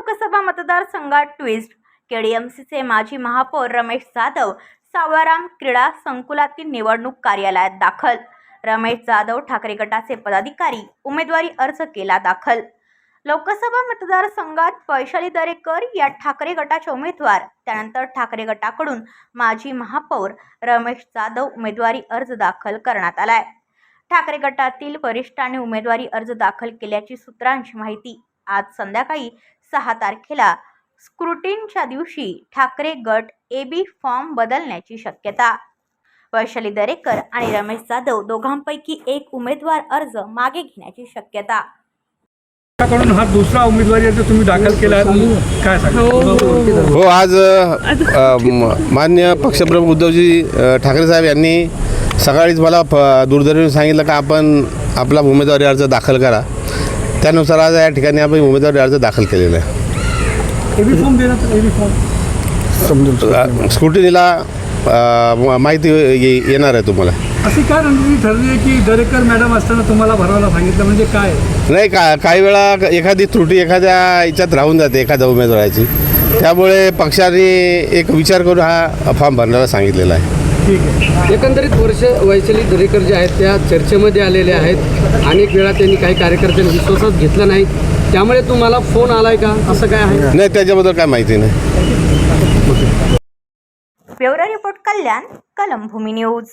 लोकसभा मतदारसंघात ट्विस्ट केडीएमसीचे माजी महापौर रमेश जाधव सावळाराम क्रीडा संकुलातील निवडणूक कार्यालयात दाखल. रमेश जाधव ठाकरे गटाचे पदाधिकारी उमेदवारी अर्ज केला दाखल. लोकसभा मतदारसंघात वैशाली दरेकर या ठाकरे गटाचे उमेदवार त्यानंतर ठाकरे गटाकडून माजी महापौर रमेश जाधव उमेदवारी अर्ज दाखल करण्यात आलाय. ठाकरे गटातील वरिष्ठांनी उमेदवारी अर्ज दाखल केल्याची सूत्रांची माहिती. आज संध्याकाळी सहा तारखेला स्क्रुटिनच्या दिवशी ठाकरे गट ए बी फॉर्म बदलण्याची शक्यता. वैशाली दरेकर आणि रमेश जाधव दोघांपैकी एक उमेदवार अर्ज मागे घेण्याची शक्यता. कडून हा दुसरा उमेदवारी अर्ज तुम्ही दाखल केला आहे? काय सांगा हो. आज अ, म- मान्य पक्षप्रमुख उद्धवजी अ, ठाकरे साहेब यांनी सकाळीच मला दूरध्वनीवर सांगितलं का आपण आपला उमेदवारी अर्ज दाखल करा. त्यानुसार आज या ठिकाणी आपण उमेदवारी अर्ज दाखल केलेला आहे. स्क्रुटिनीला माहिती ये- येणार आहे तुम्हाला. अशी काय रणनीती ठरली आहे की दरेकर मॅडम असताना तुम्हाला भरवायला सांगितलं? म्हणजे काय? नाही का काही वेळा एखादी त्रुटी एखाद्या याच्यात राहून जाते एखाद्या उमेदवाराची. त्यामुळे पक्षाने एक विचार करून हा फॉर्म भरण्याला सांगितलेला आहे. ठीक आहे. एकंदरीत वर्ष वैशाली दरेकर जे आहेत त्या चर्चेमध्ये आलेल्या आहेत. अनेक वेळा त्यांनी काही कार्यकर्त्यांनी विश्वासात घेतला नाही. त्यामुळे तुम्हाला फोन आलाय का? असं काय आहे? नाही त्याच्याबद्दल काय माहिती नाही. Bureau report Kalyan Kalambhumi news.